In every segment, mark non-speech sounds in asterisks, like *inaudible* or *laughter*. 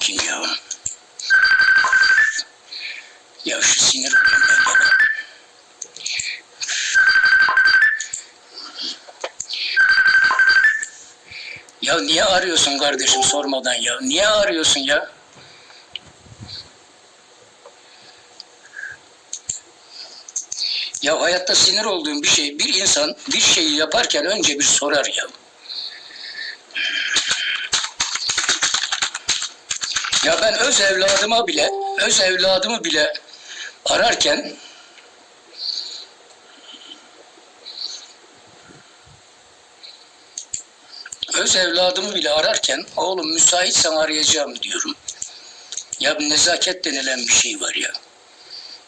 bakayım ya. Ya şu sinir oluyorum ben gene. Ya niye arıyorsun kardeşim sormadan ya? Niye arıyorsun ya? Ya hayatta sinir olduğum bir şey, bir insan bir şeyi yaparken önce bir sorar ya. Ya ben öz evladıma bile, öz evladımı bile ararken öz evladımı bile ararken oğlum müsaitsen arayacağım diyorum. Ya bu nezaket denilen bir şey var ya.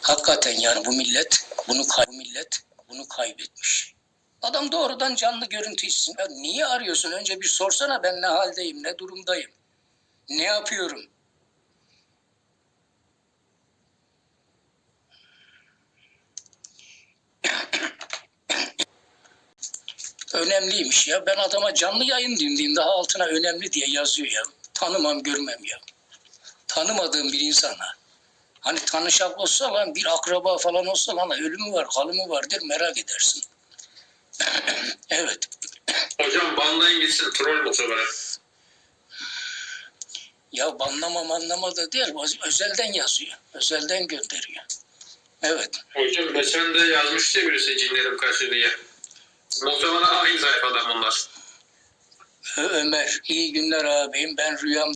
Hakikaten yani bu millet bunu kay- bu millet bunu kaybetmiş. Adam doğrudan canlı görüntü istiyor. Niye arıyorsun? Önce bir sorsana ben ne haldeyim, ne durumdayım. Ne yapıyorum? Önemliymiş ya. Ben adama canlı yayın dinleyeyim daha altına önemli diye yazıyor ya. Tanımam görmem ya. Tanımadığım bir insana. Hani tanışak olsa lan bir akraba falan olsa lan ölümü var, kalımı vardır merak edersin. *clears throat* evet. Hocam banlayın gitsin troll muhtemelen. Ya banlamam anlama da değil. Özelden yazıyor. Özelden gönderiyor. Evet. Hocam geçen de yazmıştı ya birisi cinlerim kaçtı diye. Muhtemelen aynı sayfadan bunlar. Ömer, iyi günler ağabeyim. Ben rüyam